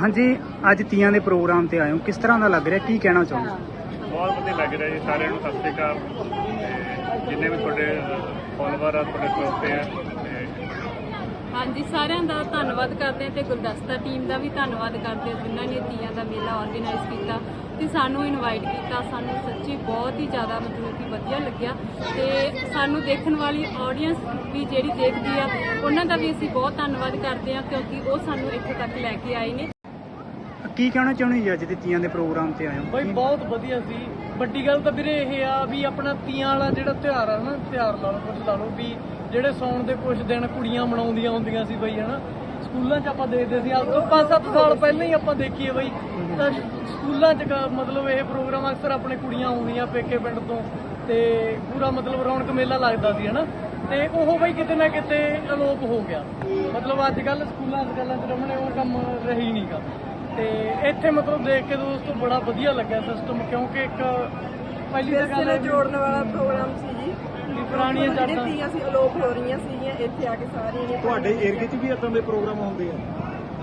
ਹਾਂਜੀ ਅੱਜ ਤੀਆਂ ਦੇ ਪ੍ਰੋਗਰਾਮ ਤੇ ਆਏ ਹੋ। ਕਿਸ ਤਰ੍ਹਾਂ ਦਾ ਲੱਗ ਰਿਹਾ? ਕੀ ਕਹਿਣਾ ਚਾਹੁੰਦੇ ਬਹੁਤ ਵਧੀਆ ਲੱਗ ਰਿਹਾ ਜੀ। ਸਾਰਿਆਂ ਨੂੰ ਸਤਿ ਸ਼੍ਰੀ ਅਕਾਲ। ਤੇ ਜਿੰਨੇ ਵੀ ਤੁਹਾਡੇ ਫੋਲੋਵਰ ਆ ਤੁਹਾਡੇ ਗਰੁੱਪ ਤੇ ਆ ਹਾਂਜੀ ਸਾਰਿਆਂ ਦਾ ਧੰਨਵਾਦ ਕਰਦੇ ਹਾਂ ਤੇ ਗੁਲਦਸਤਾ ਟੀਮ ਦਾ ਵੀ ਧੰਨਵਾਦ ਕਰਦੇ ਹਾਂ ਜਿਨ੍ਹਾਂ ਨੇ ਤੀਆਂ ਦਾ ਮੇਲਾ ਆਰਗੇਨਾਈਜ਼ ਕੀਤਾ ਤੇ ਸਾਨੂੰ ਇਨਵਾਈਟ ਕੀਤਾ। ਸਾਨੂੰ ਸੱਚੀ ਬਹੁਤ ਹੀ ਜ਼ਿਆਦਾ ਮਤਲਬ ਕਿ ਵਧੀਆ ਲੱਗਿਆ ਤੇ ਸਾਨੂੰ ਦੇਖਣ ਵਾਲੀ ਆਡੀਅנס ਵੀ ਜਿਹੜੀ ਦੇਖਦੀ ਆ ਉਹਨਾਂ ਦਾ ਵੀ ਅਸੀਂ ਬਹੁਤ ਧੰਨਵਾਦ ਕਰਦੇ ਹਾਂ ਕਿਉਂਕਿ ਉਹ ਸਾਨੂੰ ਇੱਥੇ ਤੱਕ ਲੈ ਕੇ ਆਏ ਨੇ। ਕੀ ਕਹਿਣਾ ਚਾਹੁੰਦੇ ਜੀ ਅੱਜ ਦੇ ਤੀਆਂ ਦੇ ਪ੍ਰੋਗਰਾਮ ਤੇ ਆਏ ਹੋ? ਬਈ, ਬਹੁਤ ਵਧੀਆ ਸੀ। ਵੱਡੀ ਗੱਲ ਤਾਂ ਵੀਰੇ ਇਹ ਆ ਵੀ ਆਪਣਾ ਤੀਆਂ ਵਾਲਾ ਜਿਹੜਾ ਤਿਉਹਾਰ ਆ ਨਾ, ਤਿਉਹਾਰ ਲਾ ਲਓ ਕੁਝ ਲਾ ਲਓ ਵੀ ਜਿਹੜੇ ਸੌਣ ਦੇ ਕੁਝ ਦਿਨ ਕੁੜੀਆਂ ਮਨਾਉਂਦੀਆਂ ਹੁੰਦੀਆਂ ਸੀ ਬਈ, ਹਨਾ। ਸਕੂਲਾਂ 'ਚ ਆਪਾਂ ਦੇਖਦੇ ਸੀ, ਅੱਜ ਤੋਂ 5-7 ਸਾਲ ਪਹਿਲਾਂ ਹੀ ਆਪਾਂ ਦੇਖੀਏ ਬਈ। ਤਾਂ ਸਕੂਲਾਂ 'ਚ ਮਤਲਬ ਇਹ ਪ੍ਰੋਗਰਾਮ ਅਕਸਰ ਆਪਣੇ ਕੁੜੀਆਂ ਆਉਂਦੀਆਂ ਪੇਕੇ ਪਿੰਡ ਤੋਂ ਤੇ ਪੂਰਾ ਮਤਲਬ ਰੌਣਕ ਮੇਲਾ ਲੱਗਦਾ ਸੀ, ਹਨਾ। ਤੇ ਉਹ ਬਈ ਕਿਤੇ ਨਾ ਕਿਤੇ ਅਲੋਪ ਹੋ ਗਿਆ। ਮਤਲਬ ਅੱਜ ਕੱਲ ਸਕੂਲਾਂ ਸਕਾਲਾਂ 'ਚ ਰਮਣੇ, ਉਹ ਕੰਮ ਰਹੀ ਨਹੀਂਗਾ ਤੇ ਇੱਥੇ ਮਤਲਬ ਦੇਖ ਕੇ ਦੋਸਤੋ ਬੜਾ ਵਧੀਆ ਲੱਗਿਆ ਸਿਸਟਮ ਕਿਉਂਕਿ ਇੱਕ ਪਹਿਲੀ ਤਾਂ ਗੱਲ ਹੈ ਜੋੜਨ ਵਾਲਾ ਪ੍ਰੋਗਰਾਮ ਸੀ ਜੀ। ਵੀ ਪੁਰਾਣੀਆਂ ਜਿਹੜੀਆਂ ਜਾਤਾਂ ਤੀਆਂ ਸੀ ਅਲੋਪ ਹੋ ਰਹੀਆਂ ਸੀਗੀਆਂ ਇੱਥੇ ਆ ਕੇ ਸਾਰੀਆਂ ਨੇ ਤੁਹਾਡੇ ਏਰੀਏ 'ਚ ਵੀ ਇਦਾਂ ਦੇ ਪ੍ਰੋਗਰਾਮ ਹੁੰਦੇ ਆ?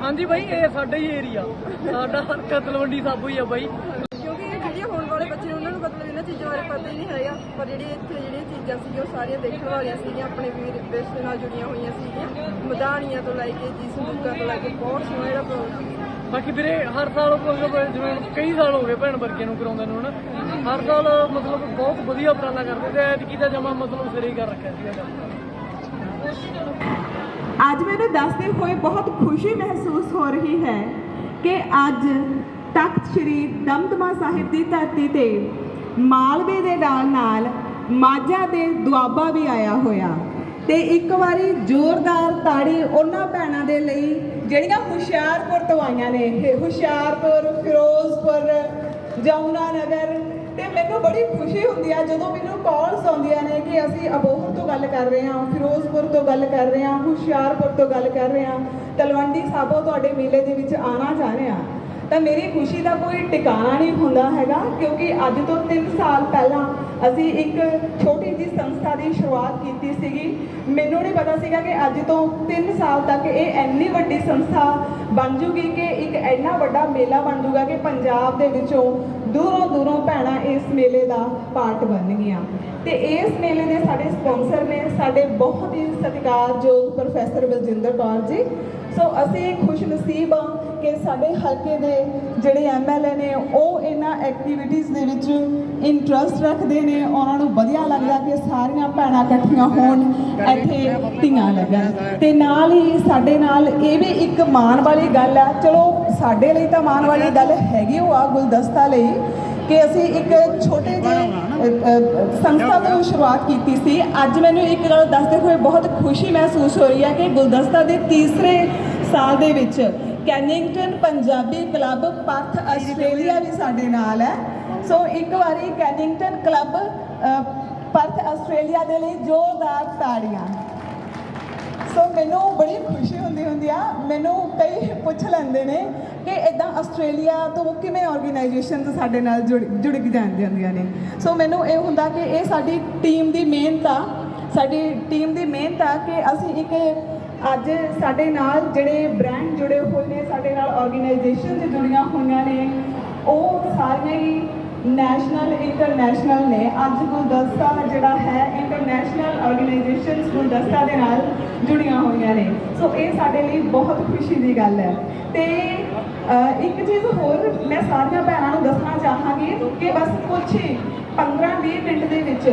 ਹਾਂਜੀ ਬਾਈ ਇਹ ਸਾਡਾ ਹੀ ਏਰੀਆ ਸਾਡਾ ਹਰਕਤ ਤਲਵੰਡੀ ਸਾਬੋ ਹੀ ਆ ਬਾਈ। ਕਿਉਂਕਿ ਇਹ ਜਿਹੜੀਆਂ ਹੋਣ ਵਾਲੇ ਬੱਚੇ ਨੇ ਉਹਨਾਂ ਨੂੰ ਮਤਲਬ ਇਹਨਾਂ ਚੀਜ਼ਾਂ ਬਾਰੇ ਪਤਾ ਹੀ ਨਹੀਂ ਹੈਗਾ। ਪਰ ਜਿਹੜੀਆਂ ਇੱਥੇ ਜਿਹੜੀਆਂ ਚੀਜ਼ਾਂ ਸੀਗੀਆਂ ਉਹ ਸਾਰੀਆਂ ਦੇਖਣ ਵਾਲੀਆਂ ਸੀਗੀਆਂ ਆਪਣੇ ਵੀਰ ਵਿਰਸੇ ਨਾਲ ਜੁੜੀਆਂ ਹੋਈਆਂ ਸੀਗੀਆਂ। ਮਦਾਨੀਆਂ ਤੋਂ ਲੈ ਕੇ ਜੀ ਸੰਦੂਕਾਂ ਤੋਂ ਲੈ ਕੇ ਬਹੁਤ ਸੋਹਣਾ ਜਿਹੜਾ ਪ੍ਰੋਗਰਾਮ ਸੀ ਬਾਕੀ ਵੀਰੇ, ਹਰ ਸਾਲ ਮਤਲਬ ਜਿਵੇਂ ਕਈ ਸਾਲ ਹੋ ਗਏ ਭੈਣ ਵਰਗੇ ਨੂੰ ਕਰਾਉਂਦੇ ਨੂੰ, ਹਨਾ? ਹਰ ਸਾਲ ਮਤਲਬ ਬਹੁਤ ਵਧੀਆ ਉਪਰਾਲਾ ਕਰਦੇ ਤੇ ਐਤਕੀ ਤਾਂ ਜਮਾ ਮਤਲਬ ਸਿਰੇ ਹੀ ਕਰ ਰੱਖਿਆ ਸੀਗਾ ਅੱਜ ਮੈਨੂੰ ਦੱਸਦੇ ਹੋਏ ਬਹੁਤ ਖੁਸ਼ੀ ਮਹਿਸੂਸ ਹੋ ਰਹੀ ਹੈ ਕਿ ਅੱਜ ਤਖਤ ਸ੍ਰੀ ਦਮਦਮਾ ਸਾਹਿਬ ਦੀ ਧਰਤੀ ਤੇ ਮਾਲਵੇ ਦੇ ਨਾਲ ਨਾਲ ਮਾਝਾ ਦੇ ਦੁਆਬਾ ਵੀ ਆਇਆ ਹੋਇਆ ਤੇ ਇੱਕ ਵਾਰੀ ਜ਼ੋਰਦਾਰ ਤਾੜੀ ਉਹਨਾਂ ਭੈਣਾਂ ਦੇ ਲਈ ਜਿਹੜੀਆਂ ਹੁਸ਼ਿਆਰਪੁਰ ਤੋਂ ਆਈਆਂ ਨੇ ਇਹ ਹੁਸ਼ਿਆਰਪੁਰ, ਫਿਰੋਜ਼ਪੁਰ ਜਮੁਨਾ ਨਗਰ ਤੇ ਮੈਨੂੰ ਬੜੀ ਖੁਸ਼ੀ ਹੁੰਦੀ ਆ ਜਦੋਂ ਮੈਨੂੰ ਕਾਲਸ ਆਉਂਦੀਆਂ ਨੇ ਕਿ ਅਸੀਂ ਅਬੋਹਰ ਤੋਂ ਗੱਲ ਕਰ ਰਹੇ ਹਾਂ, ਫਿਰੋਜ਼ਪੁਰ ਤੋਂ ਗੱਲ ਕਰ ਰਹੇ ਹਾਂ, ਹੁਸ਼ਿਆਰਪੁਰ ਤੋਂ ਗੱਲ ਕਰ ਰਹੇ ਹਾਂ। ਤਲਵੰਡੀ ਸਾਬੋ ਤੁਹਾਡੇ ਮੇਲੇ ਦੇ ਵਿੱਚ ਆਣਾ ਜਾ ਰਹੇ ਹਾਂ। ਤਾਂ ਮੇਰੀ ਖੁਸ਼ੀ ਦਾ ਕੋਈ ਟਿਕਾਣਾ ਨਹੀਂ ਹੁੰਦਾ ਹੈਗਾ, ਕਿਉਂਕਿ ਅੱਜ ਤੋਂ 3 ਸਾਲ ਪਹਿਲਾਂ ਅਸੀਂ ਇੱਕ ਛੋਟੀ ਜਿਹੀ ਸੰਸਥਾ ਦੀ ਸ਼ੁਰੂਆਤ ਕੀਤੀ ਸੀਗੀ। ਮੈਨੂੰ ਨਹੀਂ ਪਤਾ ਸੀਗਾ ਕਿ ਅੱਜ ਤੋਂ 3 ਸਾਲ ਤੱਕ ਇਹ ਇੰਨੀ ਵੱਡੀ ਸੰਸਥਾ ਬਣ ਜੂਗੀ ਕਿ ਇੱਕ ਇੰਨਾ ਵੱਡਾ ਮੇਲਾ ਬਣ ਜੂਗਾ ਕਿ ਪੰਜਾਬ ਦੇ ਵਿੱਚੋਂ ਦੂਰੋਂ ਦੂਰੋਂ ਭੈਣਾਂ ਇਸ ਮੇਲੇ ਦਾ ਪਾਰਟ ਬਣਨਗੀਆਂ। ਤੇ ਇਸ ਮੇਲੇ ਦੇ ਸਾਡੇ ਸਪਾਂਸਰ ਨੇ ਸਾਡੇ ਬਹੁਤ ਹੀ ਸਤਿਕਾਰਯੋਗ ਪ੍ਰੋਫੈਸਰ ਬਲਜਿੰਦਰ ਕੌਰ ਜੀ। ਸੋ ਅਸੀਂ ਖੁਸ਼ ਨਸੀਬ ਹਾਂ ਕਿ ਸਾਡੇ ਹਲਕੇ ਦੇ ਜਿਹੜੇ ਐਮਐਲਏ ਨੇ, ਉਹ ਇਹਨਾਂ ਐਕਟੀਵਿਟੀਜ਼ ਦੇ ਵਿੱਚ ਇੰਟਰਸਟ ਰੱਖਦੇ ਨੇ। ਉਹਨਾਂ ਨੂੰ ਵਧੀਆ ਲੱਗਦਾ ਕਿ ਸਾਰੀਆਂ ਭੈਣਾਂ ਇਕੱਠੀਆਂ ਹੋਣ, ਇੱਥੇ ਧੀਆਂ ਲੱਗਣ। ਤੇ ਨਾਲ ਹੀ ਸਾਡੇ ਨਾਲ ਇਹ ਵੀ ਇੱਕ ਮਾਣ ਵਾਲੀ ਗੱਲ ਆ। ਚਲੋ, ਸਾਡੇ ਲਈ ਤਾਂ ਮਾਣ ਵਾਲੀ ਗੱਲ ਹੈਗੀ ਉਹ ਆ ਗੁਲਦਸਤਾ ਲਈ ਕਿ ਅਸੀਂ ਇੱਕ ਛੋਟੇ ਜਿਹੇ ਸੰਸਥਾ ਤੋਂ ਸ਼ੁਰੂਆਤ ਕੀਤੀ ਸੀ। ਅੱਜ ਮੈਨੂੰ ਇੱਕ ਗੱਲ ਦੱਸਦੇ ਹੋਏ ਬਹੁਤ ਖੁਸ਼ੀ ਮਹਿਸੂਸ ਹੋ ਰਹੀ ਹੈ ਕਿ ਗੁਲਦਸਤਾ ਦੇ ਤੀਸਰੇ ਸਾਲ ਦੇ ਵਿੱਚ Cannington Punjabi club Perth Australia ਵੀ ਸਾਡੇ ਨਾਲ ਹੈ। ਸੋ ਇੱਕ ਵਾਰੀ ਕੈਨਿੰਗਟਨ ਕਲੱਬ ਪਰਥ ਆਸਟ੍ਰੇਲੀਆ ਦੇ ਲਈ ਜ਼ੋਰਦਾਰ ਤਾੜੀਆਂ। ਸੋ ਮੈਨੂੰ ਬੜੀ ਖੁਸ਼ੀ ਹੁੰਦੀ ਹੁੰਦੀ ਆ ਮੈਨੂੰ ਕਈ ਪੁੱਛ ਲੈਂਦੇ ਨੇ ਕਿ ਇਦਾਂ ਆਸਟ੍ਰੇਲੀਆ ਤੋਂ ਕਿਵੇਂ ਆਰਗੇਨਾਈਜੇਸ਼ਨਸ ਸਾਡੇ ਨਾਲ ਜੁੜ ਜਾਂਦੀਆਂ ਹੁੰਦੀਆਂ ਨੇ। ਸੋ ਮੈਨੂੰ ਇਹ ਹੁੰਦਾ ਕਿ ਇਹ ਸਾਡੀ ਟੀਮ ਦੀ ਮਿਹਨਤ ਆ ਸਾਡੀ ਟੀਮ ਦੀ ਮਿਹਨਤ ਆ ਕਿ ਅਸੀਂ ਇੱਕ ਅੱਜ ਸਾਡੇ ਨਾਲ ਜਿਹੜੇ ਬ੍ਰਾਂਡ ਜੁੜੇ ਹੋਏ ਨੇ, ਸਾਡੇ ਨਾਲ ਆਰਗੇਨਾਈਜੇਸ਼ਨ ਜੁੜੀਆਂ ਹੋਈਆਂ ਨੇ, ਉਹ ਸਾਰੀਆਂ ਹੀ ਨੈਸ਼ਨਲ ਇੰਟਰਨੈਸ਼ਨਲ ਨੇ। ਅੱਜ ਗੁਲਦਸਤਾ ਜਿਹੜਾ ਹੈ ਇੰਟਰਨੈਸ਼ਨਲ ਆਰਗੇਨਾਈਜੇਸ਼ਨਸ ਗੁਲਦਸਤਾ ਦੇ ਨਾਲ ਜੁੜੀਆਂ ਹੋਈਆਂ ਨੇ। ਸੋ ਇਹ ਸਾਡੇ ਲਈ ਬਹੁਤ ਖੁਸ਼ੀ ਦੀ ਗੱਲ ਹੈ। ਤੇ ਇੱਕ ਚੀਜ਼ ਹੋਰ ਮੈਂ ਸਾਰੀਆਂ ਭੈਣਾਂ ਨੂੰ ਦੱਸਣਾ ਚਾਹਾਂਗੀ ਕਿ ਬਸ ਕੁਝ 15-20 ਮਿੰਟ ਦੇ ਵਿੱਚ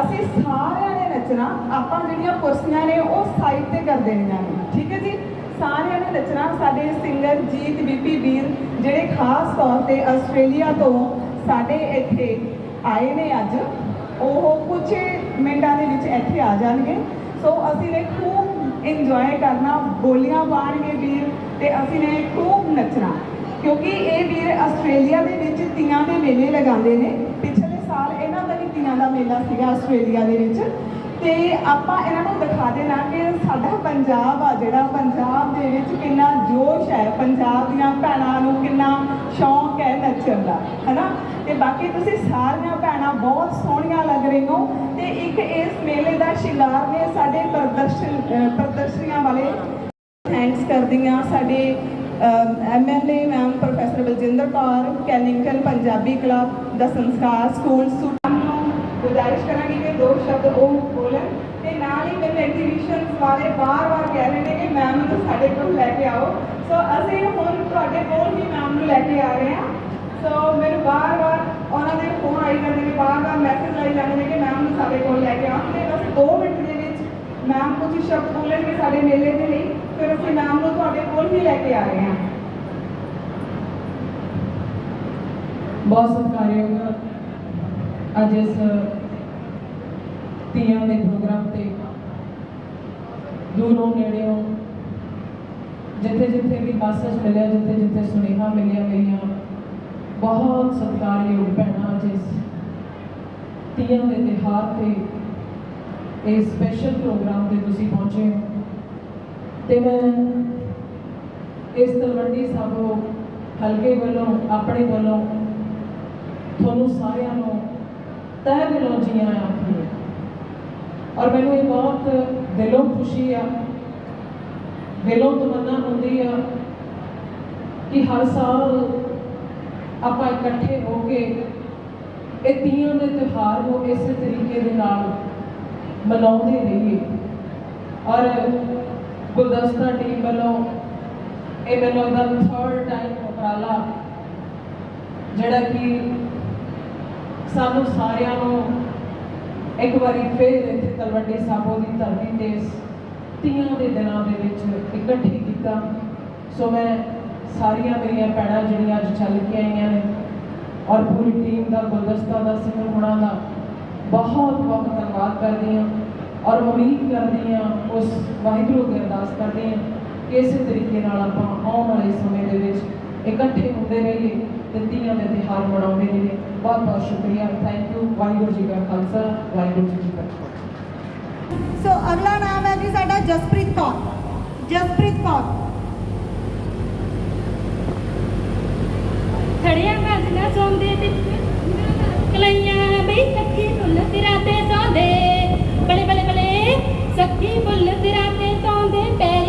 ਅਸੀਂ ਸਾਰਿਆਂ ਨੇ ਨੱਚਣਾ ਆਪਾਂ ਜਿਹੜੀਆਂ ਕੁਰਸੀਆਂ ਨੇ ਉਹ ਸਾਈਡ ਤੇ ਕਰ ਦੇਣੀਆਂ ਨੇ। ਠੀਕ ਹੈ ਜੀ? ਸਾਰਿਆਂ ਨੇ ਨੱਚਣਾ ਸਾਡੇ ਸਿੰਗਰ ਜੀਤ ਬੀਪੀ ਵੀਰ, ਜਿਹੜੇ ਖਾਸ ਤੌਰ ਤੇ ਆਸਟ੍ਰੇਲੀਆ ਤੋਂ ਸਾਡੇ ਇੱਥੇ ਆਏ ਨੇ ਅੱਜ, ਉਹ ਕੁਝ ਮਿੰਟਾਂ ਦੇ ਵਿੱਚ ਇੱਥੇ ਆ ਜਾਣਗੇ। ਸੋ ਅਸੀਂ ਨੇ ਖੂਬ ਇੰਜੋਏ ਕਰਨਾ, ਬੋਲੀਆਂ ਪਾਣਗੇ ਵੀਰ, ਤੇ ਅਸੀਂ ਨੇ ਖੂਬ ਨੱਚਣਾ। ਕਿਉਂਕਿ ਇਹ ਵੀਰ ਆਸਟ੍ਰੇਲੀਆ ਦੇ ਵਿੱਚ ਤੀਆਂ ਦੇ ਮੇਲੇ ਲਗਾਉਂਦੇ ਨੇ। ਪਿਛਲੇ ਸਾਲ ਇਹਨਾਂ ਦਾ ਵੀ ਤੀਆਂ ਦਾ ਮੇਲਾ ਸੀਗਾ ਆਸਟ੍ਰੇਲੀਆ ਦੇ ਵਿੱਚ। ਤੇ ਆਪਾਂ ਇਹਨਾਂ ਨੂੰ ਦਿਖਾ ਦੇਣਾ ਕਿ ਸਾਡਾ ਪੰਜਾਬ ਆ, ਜਿਹੜਾ ਪੰਜਾਬ ਦੇ ਵਿੱਚ ਕਿੰਨਾ ਜੋਸ਼ ਹੈ, ਪੰਜਾਬ ਦੀਆਂ ਭੈਣਾਂ ਨੂੰ ਕਿੰਨਾ ਸ਼ੌਂਕ ਹੈ ਨੱਚਣ ਦਾ, ਹੈਨਾ? ਤੇ ਬਾਕੀ ਤੁਸੀਂ ਸਾਰੀਆਂ ਭੈਣਾਂ ਬਹੁਤ ਸੋਹਣੀਆਂ ਲੱਗ ਰਹੀ ਹੋ ਤੇ ਇੱਕ ਇਸ ਮੇਲੇ ਦਾ ਸ਼ਿੰਗਾਰ ਨੇ ਸਾਡੇ ਪ੍ਰਦਰਸ਼ਨ, ਅਹ, ਪ੍ਰਦਰਸ਼ਨੀਆਂ ਵਾਲੇ ਥੈਂਕਸ ਕਰਦੀ ਹਾਂ ਸਾਡੇ MLA ma'am, professor Baljinder Kaur Cannington Punjabi club ਦਾ ਸੰਸਕਾਰ, ਸਕੂਲ ਸੁਪਮ ਗੁਜ਼ਾਰਿਸ਼ ਕਰਾਂਗੀ ਕਿ ਦੋ ਸ਼ਬਦ ਉਹ ਬੋਲਣ ਤੇ ਨਾਲ ਹੀ ਮੈਨੂੰ ਐਗਜ਼ੀਬਿਸ਼ਨ ਵਾਲੇ ਬਾਰ-ਬਾਰ ਕਹਿ ਰਹੇ ਨੇ ਕਿ ਮੈਮ ਨੂੰ ਸਾਡੇ ਕੋਲ ਲੈ ਕੇ ਆਓ। ਸੋ ਅਸੀਂ ਹੁਣ ਤੁਹਾਡੇ ਕੋਲ ਹੀ ਮੈਮ ਨੂੰ ਲੈ ਕੇ ਆ ਰਹੇ ਹਾਂ। ਸੋ ਮੈਨੂੰ ਬਾਰ-ਬਾਰ ਉਹਨਾਂ ਦੇ ਫੋਨ ਆਈ ਜਾਂਦੇ ਨੇ ਬਾਰ-ਬਾਰ ਮੈਸੇਜ ਆਈ ਜਾਂਦੇ ਨੇ ਕਿ ਮੈਮ ਨੂੰ ਸਾਡੇ ਕੋਲ ਲੈ ਕੇ ਆਓ। ਤੇ ਬਸ 2 ਮਿੰਟ ਦੇ ਵਿੱਚ ਮੈਮ ਕੁਝ ਸ਼ਬਦ ਬੋਲਣਗੇ ਸਾਡੇ ਮੇਲੇ ਦੇ ਲਈ, ਫਿਰ ਅਸੀਂ ਮੈਮ ਨੂੰ ਤੁਹਾਡੇ ਕੋਲ ਹੀ ਲੈ ਕੇ ਆ ਰਹੇ ਹਾਂ। ਬਹੁਤ ਸਤਿਕਾਰਯੋਗ ਅੱਜ ਇਸ ਤੀਆਂ ਦੇ ਪ੍ਰੋਗਰਾਮ ਤੇ। ਦੂਰੋਂ ਨੇੜਿਓਂ ਜਿੱਥੇ ਜਿੱਥੇ ਵੀ ਮੈਸੇਜ ਮਿਲਿਆ, ਜਿੱਥੇ ਜਿੱਥੇ ਸੁਨੇਹਾ ਮਿਲਿਆ ਮੇਰੀਆਂ, ਬਹੁਤ ਸਤਿਕਾਰਯੋਗ ਭੈਣਾਂ ਜਿਸ ਇਸ ਤੀਆਂ ਦੇ ਤਿਉਹਾਰ ਤੇ ਇਹ ਸਪੈਸ਼ਲ ਪ੍ਰੋਗਰਾਮ ਤੇ ਤੁਸੀਂ ਪਹੁੰਚੇ ਹੋ। ਤੇ ਮੈਂ ਇਸ ਤਲਵੰਡੀ ਸਾਬੋ ਹਲਕੇ ਵੱਲੋਂ, ਆਪਣੇ ਵੱਲੋਂ ਤੁਹਾਨੂੰ ਸਾਰਿਆਂ ਨੂੰ ਤਹਿ ਦਿਲੋਂ ਜੀ ਆਇਆਂ ਔਰ ਮੈਨੂੰ ਇਹ ਬਹੁਤ ਦਿਲੋਂ ਖੁਸ਼ੀ ਆ, ਦਿਲੋਂ ਤਮੰਨਾ ਹੁੰਦੀ ਆ ਕਿ ਹਰ ਸਾਲ ਆਪਾਂ ਇਕੱਠੇ ਹੋ ਕੇ ਇਹ ਤੀਆਂ ਦੇ ਤਿਉਹਾਰ ਨੂੰ ਇਸੇ ਤਰੀਕੇ ਦੇ ਨਾਲ ਮਨਾਉਂਦੇ ਰਹੀਏ। ਔਰ ਗੁਲਦਸਤਾ ਟੀਮ ਵੱਲੋਂ ਇਹ ਮੈਨੂੰ ਦਾ ਥਰਡ ਟਾਈਮ ਉਪਰਾਲਾ, ਜਿਹੜਾ ਕਿ ਸਾਨੂੰ ਸਾਰਿਆਂ ਨੂੰ ਇੱਕ ਵਾਰੀ ਫਿਰ ਇੱਥੇ ਤਲਵੰਡੀ ਸਾਬੋ ਦੀ ਧਰਤੀ ਤੇ ਇਸ ਤੀਆਂ ਦੇ ਦਿਨਾਂ ਦੇ ਵਿੱਚ ਇਕੱਠੇ ਕੀਤਾ। ਸੋ ਮੈਂ ਸਾਰੀਆਂ ਮੇਰੀਆਂ ਭੈਣਾਂ ਜਿਹੜੀਆਂ ਅੱਜ ਚੱਲ ਕੇ ਆਈਆਂ ਨੇ ਔਰ ਪੂਰੀ ਟੀਮ ਦਾ, ਗੁਲਦਸਤਾ ਦਾ ਸਿਮਰ ਹੋਣਾ ਦਾ ਬਹੁਤ ਬਹੁਤ ਧੰਨਵਾਦ ਕਰਦੀ ਹਾਂ ਔਰ ਉਮੀਦ ਕਰਦੀ ਹਾਂ, ਉਸ ਵਾਹਿਗੁਰੂ ਦੀ ਅਰਦਾਸ ਕਰਦੀ ਹਾਂ ਕਿ ਇਸੇ ਤਰੀਕੇ ਨਾਲ ਆਪਾਂ ਆਉਣ ਵਾਲੇ ਸਮੇਂ ਦੇ ਵਿੱਚ ਇਕੱਠੇ ਹੁੰਦੇ ਰਹੀਏ। ਤੇ ਤੀਆਂ ਦੇ ਤਿਉਹਾਰ ਮਨਾਉਂਦੇ ਰਹੀਏ ਬਹੁਤ ਬਹੁਤ ਸ਼ੁਕਰੀਆ। ਥੈਂਕ ਯੂ ਵਾਹਿਗੁਰੂ ਜੀ ਕਾ ਖਾਲਸਾ ਵਾਹਿਗੁਰੂ ਜੀ ਕੀ ਫਤਿਹ। ਸੋ ਅਗਲਾ ਨਾਮ ਹੈ ਜੀ ਸਾਡਾ ਜਸਪ੍ਰੀਤ ਕੌਰ। ਜਸਪ੍ਰੀਤ ਕੌਰ। ਖੜਿਆ ਵੱਜਦਾ ਸੌਂਦੇ ਤੇ ਕਲਈਆਂ ਬਈ ਸੱਖੀ ਫੁੱਲ ਸਿਰਾਂ ਤੇ ਸੌਂਦੇ। ਬਲੇ ਬਲੇ ਬਲੇ ਸੱਖੀ ਫੁੱਲ ਸਿਰਾਂ ਤੇ ਸੌਂਦੇ ਪੈਰੀ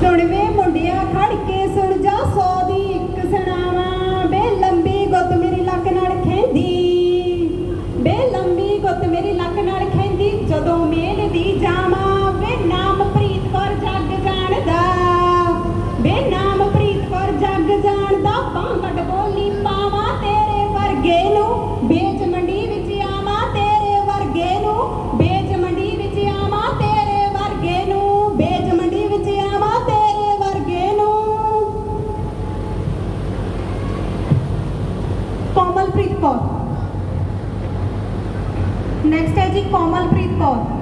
ਸੁਣਵੇ ਮੁੰਡਿਆ ਖੜ ਕੇ ਸੁਣ ਜਾ ਸੋ ਦੀ ਇੱਕ ਸੁਣਾਵਾਂ ਬੇ ਲੰਬੀ ਗੁੱਤ ਮੇਰੀ ਲੱਕ ਨਾਲ ਖੈਂਦੀ ਬੇ ਲੰਬੀ ਗੁੱਤ ਮੇਰੀ ਲੱਕ ਨਾਲ ਖੈਂਦੀ ਜਦੋਂ ਮੇਲ ਦੀ ਜਾਵਾਂ ਨੈਕਸਟ ਹੈ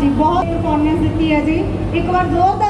ਹਾਂਜੀ ਬਹੁਤ ਪਰਫਾਰਮੈਂਸ ਦਿੱਤੀ ਹੈ ਜੀ। ਇੱਕ ਵਾਰ ਜ਼ੋਰਦਾਰ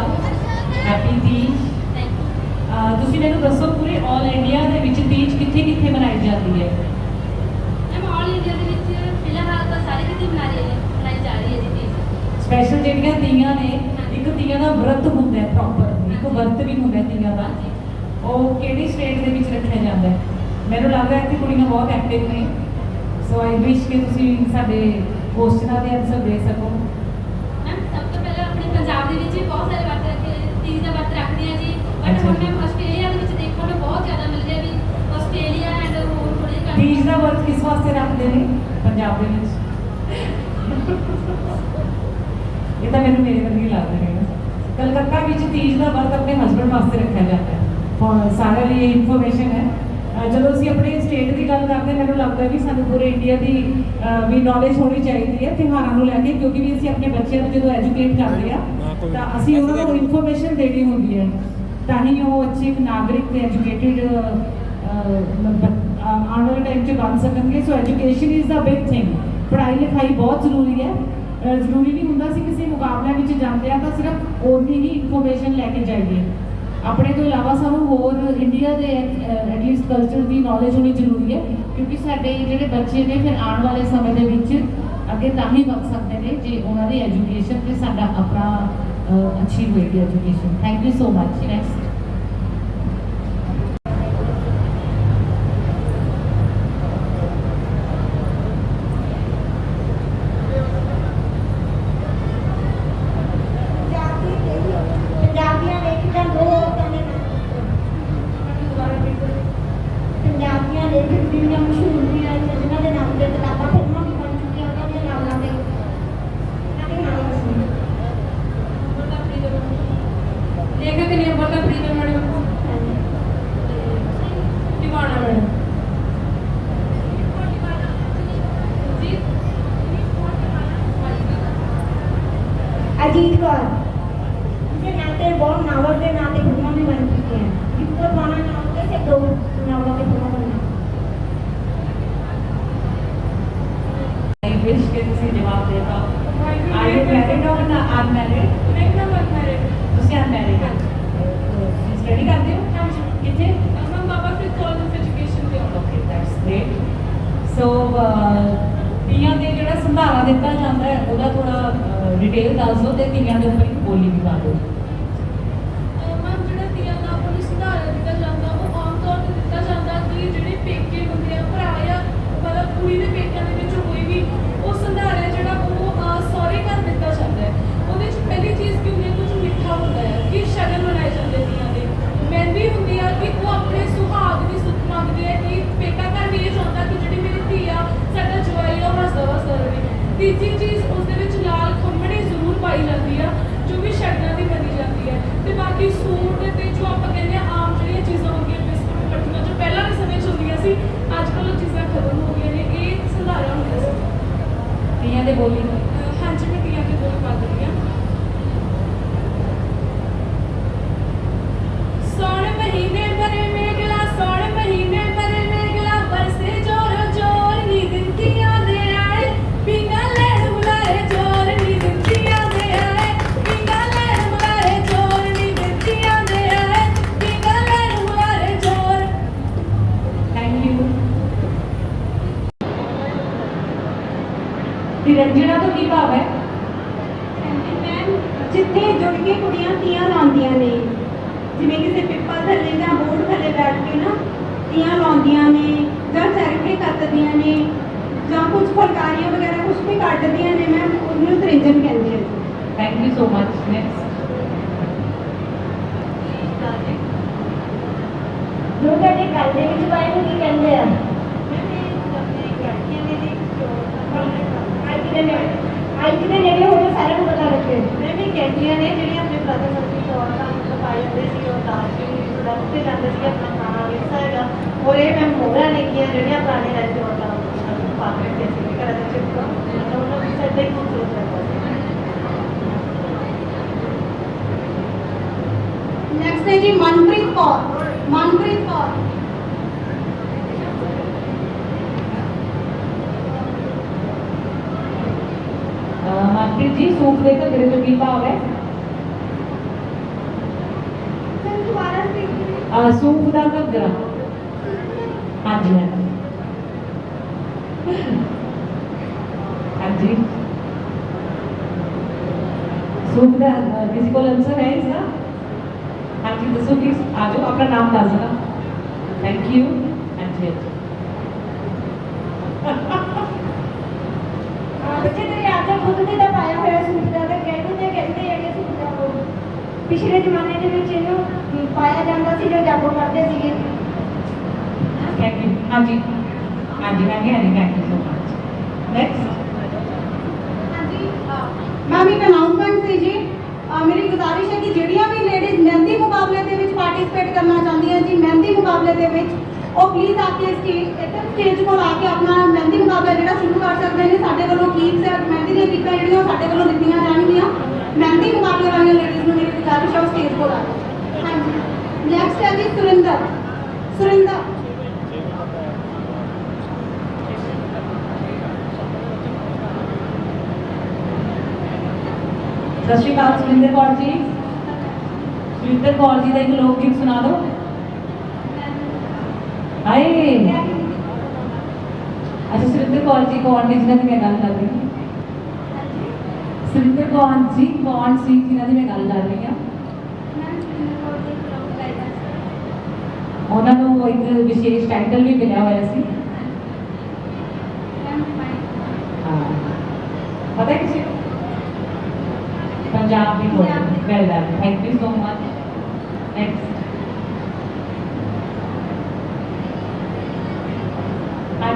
ਹੈਪੀ ਤੀਜ ਅਹ ਤੁਸੀਂ ਮੈਨੂੰ ਦੱਸੋ ਪੂਰੇ 올 ਇੰਡੀਆ ਦੇ ਵਿੱਚ ਤੀਜ ਕਿੱਥੇ ਕਿੱਥੇ ਮਨਾਈ ਜਾਂਦੀ ਹੈ? ਮੈਮ ਆਲ ਇੰਡੀਆ ਦੇ ਵਿੱਚ ਫਿਲਹਾਲ ਤਾਂ ਸਾਰੇ ਕਿਤੇ ਬਣਾ ਰਹੇ ਬਣਾਈ ਜਾ ਰਹੀ ਹੈ ਜੀ ਚੀਜ਼ ਸਪੈਸ਼ਲ ਜਿਹੜੀਆਂ ਤੀਆਂ ਨੇ ਇੱਕ ਤੀਆਂ ਦਾ ਵਰਤ ਹੁੰਦਾ ਹੈ ਪ੍ਰੋਪਰ ਇੱਕ ਵਰਤ ਵੀ ਹੁੰਦਾ ਤੀਆਂ ਦਾ। ਉਹ ਕਿਹੜੀ ਸਟੇਟ ਦੇ ਵਿੱਚ ਰੱਖਿਆ ਜਾਂਦਾ ਹੈ? ਮੈਨੂੰ ਲੱਗਦਾ ਕਿ ਕੁੜੀਆਂ ਬਹੁਤ ਐਕਟਿਵ ਨੇ। ਸੋ ਆਈ ਵਿਸ਼ ਕਿ ਤੁਸੀਂ ਸਾਡੇ ਕੁਐਸਚਨਾਂ ਦੇ ਆਨਸਰ ਦੇ ਸਕੋ ਮੈਮ ਸਭ ਤੋਂ ਪਹਿਲਾਂ ਆਪਣੇ ਪੰਜਾਬ ਦੇ ਵਿੱਚ ਵੀ ਬਹੁਤ ਸਾਰੇ ਵਰਤ ਰੱਖੇ ਤੀਜ ਦਾ ਵਰਤ ਰੱਖਦੇ ਆ ਜੀ। ਬਟ ਹੁਣ। ਮੈਮ ਆਸਟ੍ਰੇਲੀਆ ਦੇ ਵਿੱਚ ਦੇਖਣ ਨੂੰ ਬਹੁਤ ਜ਼ਿਆਦਾ ਮਿਲ ਰਿਹਾ ਵੀ ਆਸਟ੍ਰੇਲੀਆ ਐਂਡ ਹੋਰ ਥੋੜੇ ਤੀਜ ਦਾ ਵਰਤ ਕਿਸ ਵਾਸਤੇ ਰੱਖਦੇ ਨੇ? ਪੰਜਾਬ ਦੇ ਵਿੱਚ। ਇਹ ਤਾਂ ਮੈਨੂੰ ਮੇਰੇ ਵਰਗੀ ਲੱਗ ਰਿਹਾ ਹੈ ਕਲਕੱਤਾ ਵਿੱਚ ਤੀਜ ਦਾ ਵਰਤ ਆਪਣੇ ਹਸਬੰਡ ਵਾਸਤੇ ਰੱਖਿਆ ਜਾਂਦਾ ਹੈ। ਸਾਰਿਆਂ ਲਈ ਇਨਫੋਰਮੇਸ਼ਨ ਹੈ। ਜਦੋਂ ਅਸੀਂ ਆਪਣੇ ਸਟੇਟ ਦੀ ਗੱਲ ਕਰਦੇ ਹਾਂ, ਮੈਨੂੰ ਲੱਗਦਾ ਵੀ ਸਾਨੂੰ ਪੂਰੇ ਇੰਡੀਆ ਦੀ ਵੀ ਨੌਲੇਜ ਹੋਣੀ ਚਾਹੀਦੀ ਹੈ ਤਿਉਹਾਰਾਂ ਨੂੰ ਲੈ ਕੇ ਕਿਉਂਕਿ ਵੀ ਅਸੀਂ ਆਪਣੇ ਬੱਚਿਆਂ ਨੂੰ ਜਦੋਂ ਐਜੂਕੇਟ ਕਰਦੇ ਆ ਤਾਂ ਅਸੀਂ ਉਹਨਾਂ ਨੂੰ ਇਨਫੋਰਮੇਸ਼ਨ ਦੇਣੀ ਹੁੰਦੀ ਹੈ। ਤਾਂ ਹੀ ਉਹ ਅੱਛੇ ਇੱਕ ਨਾਗਰਿਕ ਤੇ ਐਜੂਕੇਟਿਡ ਆਉਣ ਵਾਲੇ ਟਾਈਮ 'ਚ ਬਣ ਸਕਣਗੇ। So education is the big thing ਪੜ੍ਹਾਈ ਲਿਖਾਈ ਬਹੁਤ ਜ਼ਰੂਰੀ ਹੈ। ਜ਼ਰੂਰੀ ਨਹੀਂ ਹੁੰਦਾ ਸੀ ਕਿਸੇ ਮੁਕਾਬਲਿਆਂ ਵਿੱਚ ਜਾਂਦੇ ਆ ਤਾਂ ਸਿਰਫ ਓਨੀ ਹੀ ਇਨਫੋਰਮੇਸ਼ਨ ਲੈ ਕੇ ਜਾਈਏ। ਆਪਣੇ ਤੋਂ ਇਲਾਵਾ ਸਾਨੂੰ ਹੋਰ ਇੰਡੀਆ ਦੇ ਐਟਲੀਸਟ ਕਲਚਰ ਦੀ ਨੌਲੇਜ ਹੋਣੀ ਜ਼ਰੂਰੀ ਹੈ ਕਿਉਂਕਿ ਸਾਡੇ ਜਿਹੜੇ ਬੱਚੇ ਨੇ ਫਿਰ ਆਉਣ ਵਾਲੇ ਸਮੇਂ ਦੇ ਵਿੱਚ ਅੱਗੇ ਤਾਂ ਹੀ ਵਧ ਸਕਦੇ ਨੇ ਜੇ ਉਹਨਾਂ ਦੀ ਐਜੂਕੇਸ਼ਨ ਤੇ ਸਾਡਾ ਆਪਣਾ ਅਹ, ਅੱਛੀ ਹੋਏਗੀ education thank you so much next Punjabi ਪੰਜਾਬੀਆਂ ਲੇਖਕਾਂ ਦੋ ਔਰਤਾਂ ਦੇ ਨਾਮ ਪੰਜਾਬੀਆਂ ਲੇਖਕ ਜਿਹੜੀਆਂ ਮਸ਼ਹੂਰ ਵੀ ਹਨ ਜਿਨ੍ਹਾਂ ਦੇ ਨਾਮ ਤੇ ਕਿਤਾਬਾਂ ਫਿਲਮਾਂ ਵੀ ਬਣ ਚੁੱਕੀਆਂ ਉਹਨਾਂ ਦੇ ਨਾਮਾਂ ਤੇ ਉਹਨਾਂ ਦੇ ਨਾਮ ਸੀ ਲੇਖਕ ਨੇ ਬੋਲਦਾ ਪ੍ਰੀਤਮ ਮੈਡਮ ਟਿਵਾਣਾ ਮੈਡਮ ਜੀ ਅਜੀਤ ਕੌਰ ਦੇ ਨਾਂ ਤੇ ਬਹੁਤ ਨਾਵਲ ਦੇ ਨਾਂ ਤੇ ਫਿਲਮਾਂ ਵੀ ਬਣ ਚੁੱਕੀਆਂ ਜਿੱਤੋ ਪਾਣਾ ਨਾਮ ਤੇ ਸੇ ਦੋ ਨਾਵਲਾਂ ਤੇ ਫਿਲਮਾਂ ਬਣੀਆਂ I wish ਕਿ ਤੁਸੀਂ ਜਵਾਬ ਦੇ ਪਾਓ Are you married or unmarried? ਮੈਂ ਨਾ ਮੈਰਿਡ ਤੁਸੀਂ unmarried ਹੋ ਸਟੱਡੀ ਕਰਦੇ ਹੋ ਹਾਂਜੀ ਕਿੱਥੇ ਮੈਂ ਬਾਬਾ ਫਿਰ ਕਾਲਜ ਆਫ ਐਜੂਕੇਸ਼ਨ ਤੇ ਆਉਂਦਾ okay that's great so Teeyan ਦੇ ਜਿਹੜਾ ਸੰਧਾਰਾ ਦਿੱਤਾ ਜਾਂਦਾ ਹੈ, ਉਹਦਾ ਥੋੜਾ ਡਿਟੇਲ ਦੱਸ ਦਿਓ ਤੇ ਤੀਆਂ ਦੇ ਉੱਪਰ ਇੱਕ ਬੋਲੀ ਵੀ ਪਾ ਦਿਓ। ਨਿਰੰਜਨਾ ਤੋਂ ਕੀ ਭਾਵ ਹੈ? ਮੈਮ ਜਿੱਥੇ ਜੁੜ ਕੇ ਕੁੜੀਆਂ ਤੀਆਂ ਲਾਉਂਦੀਆਂ ਨੇ ਜਿਵੇਂ ਕਿਸੇ ਪਿੱਪਲ ਥੱਲੇ ਜਾਂ ਬੋਰਡ ਥੱਲੇ ਬੈਠ ਕੇ ਨਾ ਤੀਆਂ ਲਾਉਂਦੀਆਂ ਨੇ ਜਾਂ ਚਰਖੇ ਕੱਤਦੀਆਂ ਨੇ ਜਾਂ ਕੁਝ ਫੁਲਕਾਰੀਆਂ ਵਗੈਰਾ ਕੁਝ ਵੀ ਕੱਢਦੀਆਂ ਨੇ ਮੈਮ ਉਹਨੂੰ ਤ੍ਰਿੰਜਨ ਕਹਿੰਦੇ ਆ thank you so much next Durga ਦੇ ਗੱਲ ਦੇ ਵਿੱਚ ਬਾਈ ਨੂੰ ਕੀ ਕਹਿੰਦੇ ਆ ਆਈ ਦੇ ਨੇੜੇ ਹੋ ਜੋ ਸਾਰਿਆਂ ਨੂੰ ਪਤਾ ਲੱਗੇ ਮੈਂ ਵੀ ਕਹਿੰਦੀਆਂ ਨੇ ਜਿਹੜੀਆਂ ਆਪਣੇ ਬ੍ਰਦਰ ਸਰਦੀ ਤੋਂ ਔਰਤਾਂ ਨੂੰ ਪਾਏ ਹੁੰਦੇ ਸੀ ਉਹ ਦਾਜ ਵੀ ਸੜਕ ਤੇ ਜਾਂਦੇ ਸੀ ਆਪਣਾ ਖਾਣਾ ਵਿਰਸਾ ਹੈਗਾ ਔਰ ਇਹ ਮੈਂ ਮੋਹਰਾਂ ਲਿਖੀਆਂ ਜਿਹੜੀਆਂ ਪੁਰਾਣੇ ਰਾਜ ਦੇ ਔਰਤਾਂ ਨੂੰ ਪਾ ਕੇ ਰੱਖਦੇ ਸੀ ਘਰਾਂ ਦੇ ਵਿੱਚ ਮਤਲਬ ਉਹਨਾਂ ਨੂੰ ਸੱਦੇ ਹੀ ਖੂਬਸੂਰਤ ਲੱਗਦਾ ਸੀ ਨੈਕਸਟ ਹੈ ਜੀ ਮਨਪ੍ਰੀਤ ਕੌਰ ਮਨਪ੍ਰੀਤ ਕੌਰ ਮਨਪ੍ਰੀਤ ਜੀ ਸੂਟ ਦੇ ਘੱਗਰੇ ਤੋਂ ਕੀ ਭਾਵ ਹੈ ਆ ਸੂਟ ਦਾ ਘੱਗਰਾ ਹਾਂਜੀ ਹਾਂਜੀ ਹਾਂਜੀ ਸੂਟ ਦਾ ਅ, ਕਿਸੇ ਕੋਲ ਆਨਸਰ ਹੈ ਇਸਦਾ ਹਾਂਜੀ ਦੱਸੋ ਪਲੀਜ਼ ਆ ਜਾਓ ਆਪਣਾ ਨਾਮ ਦੱਸ ਦੇਣਾ ਥੈਂਕ ਯੂ ਹਾਂਜੀ ਹਾਂਜੀ ਬੱਚੇ ਤੇਰੇ ਖੁਦ ਦੇ ਪਾਇਆ ਹੋਇਆ ਸੂਟ ਦਾ ਤਾਂ ਕਹਿੰਦੇ ਤੇ ਕਹਿੰਦੇ ਹੈਗੇ ਸੂਟ ਦਾ ਉਹ ਪਿਛਲੇ ਜ਼ਮਾਨੇ ਦੇ ਵਿੱਚ ਇਹਨੂੰ ਪਾਇਆ ਜਾਂਦਾ ਸੀ ਜੋ ਜਾਗੋ ਕਰਦੇ ਸੀਗੇ। ਥੈਂਕ ਯੂ ਹਾਂਜੀ। ਹਾਂਜੀ ਵੀ ਹਾਂਜੀ thank you so much next ma'am ਇੱਕ ਅਨਾਉਂਸਮੈਂਟ ਸੀ ਜੀ। ਮੇਰੀ ਗੁਜ਼ਾਰਿਸ਼ ਹੈ ਕਿ ਜਿਹੜੀਆਂ ਵੀ ਲੇਡੀਜ਼ ਮਹਿੰਦੀ ਮੁਕਾਬਲੇ ਦੇ ਵਿੱਚ ਪਾਰਟਿਸਿਪੇਟ ਕਰਨਾ ਚਾਹੁੰਦੀਆਂ ਜੀ ਮਹਿੰਦੀ ਮੁਕਾਬਲੇ ਦੇ ਵਿੱਚ ਉਹ ਪਲੀਜ਼ ਆ ਕੇ ਸਟੇਜ ਇੱਧਰ ਸਟੇਜ ਕੋਲ ਆ ਕੇ ਆਪਣਾ ਮਹਿੰਦੀ ਮੁਕਾਬਲਾ ਜਿਹੜਾ ਸ਼ੁਰੂ ਕਰ ਸਕਦੇ ਨੇ, ਸਾਡੇ ਵੱਲੋਂ ਕੀਪਸ ਹੈ, ਮਹਿੰਦੀ ਦੀਆਂ ਕੀਪਾਂ ਜਿਹੜੀਆਂ ਸਾਡੇ ਵੱਲੋਂ ਦਿੱਤੀਆਂ ਜਾਣਗੀਆਂ। ਮਹਿੰਦੀ ਮੁਕਾਬਲੇ ਵਾਲੀਆਂ ਲੇਡੀਜ਼ ਨੂੰ ਮੇਰੀ ਗੁਜ਼ਾਰਿਸ਼ ਹੈ ਸਟੇਜ ਕੋਲ ਆ ਹਾਂਜੀ। ਨੈਕਸਟ ਹੈ ਜੀ ਸੁਰਿੰਦਰ। ਸੁਰਿੰਦਰ। ਸਤਿ ਸ਼੍ਰੀ ਅਕਾਲ ਸੁਰਿੰਦਰ ਕੌਰ ਜੀ। ਸੁਰਿੰਦਰ ਕੌਰ ਜੀ ਦਾ ਇੱਕ ਲੋਕ ਗੀਤ ਸੁਣਾ ਦਿਓ। ਹਾਏ। ਅੱਛਾ, ਸੁਰਿੰਦਰ ਕੌਰ ਜੀ, ਕੌਣ ਨੇ ਜਿਨ੍ਹਾਂ ਦੀ ਮੈਂ ਗੱਲ ਕਰ ਰਹੀ ਹਾਂ? ਸੁਰਿੰਦਰ ਕੌਰ ਜੀ, ਕੌਣ ਸੀ ਜਿਨ੍ਹਾਂ ਦੀ ਮੈਂ ਗੱਲ ਕਰ ਰਹੀ ਹਾਂ? ਉਹਨਾਂ ਨੂੰ ਇੱਕ ਵਿਸ਼ੇਸ਼ ਟਾਈਟਲ ਵੀ ਮਿਲਿਆ ਹੋਇਆ ਸੀ। ਪਤਾ ਕਿਸੇ ਨੂੰ? ਪੰਜਾਬ ਦੀ ਬੋਲੀ। Well thank you so much next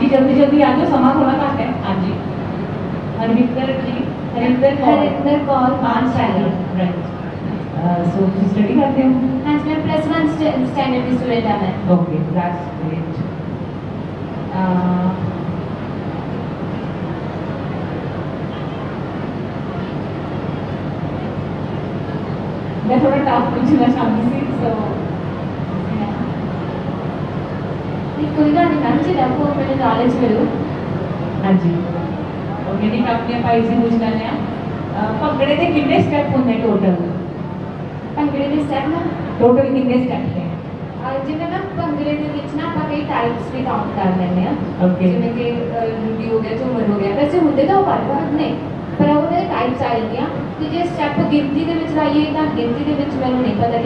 जी जल्दी जल्दी आ जाओ समा थोड़ा घट है। हाँ जी। हरविंदर जी हरिंदर हरिंदर कौर मान सैलर राइट सो स्टडी करते हो? हाँ जी मैं प्लस वन स्टैंडर्ड की स्टूडेंट है मैं। ओके दैट्स ग्रेट मैं थोड़ा टफ पूछना चाहती ਮੈਨੂੰ ਨੌਲੇਜ ਮਿਲੂ। ਹਾਂਜੀ। ਉਹ ਯਾਨੀ ਆਪਣੇ ਭਾਈ ਜੀ ਪੁੱਛ ਲੈਣੇ ਆ ਭੰਗੜੇ ਦੇ ਕਿੰਨੇ ਸਟੈਪ ਹੁੰਦੇ ਟੋਟਲ ਭੰਗੜੇ ਦੇ ਸਟੈਪ ਨਾ? ਟੋਟਲ ਕਿੰਨੇ ਸਟੈਪ ਨੇ? ਜਿਵੇਂ ਨਾ ਭੰਗੜੇ ਦੇ ਵਿੱਚ ਨਾ ਆਪਾਂ ਕਈ ਟਾਈਪਸ ਵੀ ਕਾਊਂਟ ਕਰ ਲੈਂਦੇ ਆ ਜਿਵੇਂ ਕਿ ਲੁੱਡੀ ਹੋ ਗਿਆ ਝੂਮਰ ਹੋ ਗਿਆ। ਵੈਸੇ ਹੁੰਦੇ ਤਾਂ ਉਹ ਪਰ ਨੇ ਪਰ ਉਹਦੇ ਟਾਈਪਸ ਆ ਜਾਂਦੀਆਂ। ਤੇ ਜੇ ਸਟੈਪ ਗਿਣਤੀ ਦੇ ਵਿੱਚ ਲਾਈਏ ਤਾਂ ਗਿਣਤੀ ਦੇ ਵਿੱਚ ਮੈਨੂੰ ਨਹੀਂ ਪਤਾ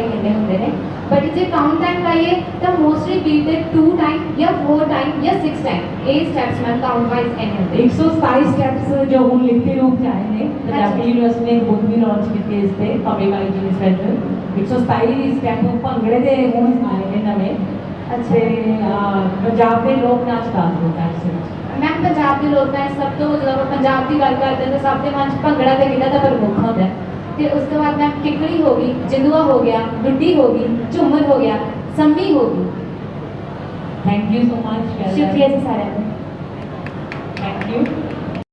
ਹੁੰਦੇ ਨੇ। ਬਟ ਜੇ ਕਾਊਂਟ ਟਾਈਮ ਲਾਈਏ ਤਾਂ ਮੋਸਟਲੀ ਬੀ ਦੇ 2 ਟਾਈਮ ਜਾਂ 4 ਟਾਈਮ ਜਾਂ 6 ਟਾਈਮ ਇਹ ਸਟੈਪਸ ਮੈਂ ਕਾਊਂਟ ਵਾਈਜ਼ ਐਨੇ ਹੁੰਦੇ 127 ਸਟੈਪਸ ਜੋ ਹੁਣ ਲਿਖਤੀ ਰੂਪ ਚ ਆਏ ਨੇ ਪੰਜਾਬੀ ਯੂਨੀਵਰਸਿਟੀ ਨੇ ਬੁੱਕ ਵੀ ਲਾਂਚ ਕੀਤੀ ਇਸ ਤੇ ਪਬਲਿਕ ਆਈਟੀ ਸੈਂਟਰ 127 ਸਟੈਪ ਭੰਗੜੇ ਦੇ ਹੁਣ ਆਏ ਨੇ ਨਵੇਂ ਅੱਛੇ ਪੰਜਾਬ ਦੇ ਲੋਕ ਨਾਚ ਦਾ ਹੁੰਦਾ ਹੈ ਮੈਂ ਪੰਜਾਬ ਦੇ ਲੋਕ ਮੈਂ ਸਭ ਤੋਂ ਜਦੋਂ ਪੰਜਾਬ ਦੀ ਗੱਲ ਕਰਦੇ ਤਾਂ ਸਭ ਦੇ ਮਨ 'ਚ ਭੰਗੜਾ ਤੇ ਗਿੱਧਾ ਦਾ ਪ੍ਰਮੁੱਖ ਹੁੰਦਾ ਹੈ ਤੇ ਉਸ ਤੋਂ ਬਾਅਦ ਮੈਂ ਕਿੱਕਲੀ ਹੋ ਗਈ ਜਿੰਦੂਆ ਹੋ ਗਿਆ ਲੁੱਡੀ ਹੋ ਗਈ ਝੂਮਰ ਹੋ ਗਿਆ ਸੰਮੀ ਹੋ ਗਈ। ਥੈਂਕ ਯੂ ਸੋ ਮਚ ਸ਼ੁਕਰੀਆ ਜੀ ਸਾਰਿਆਂ ਦਾ।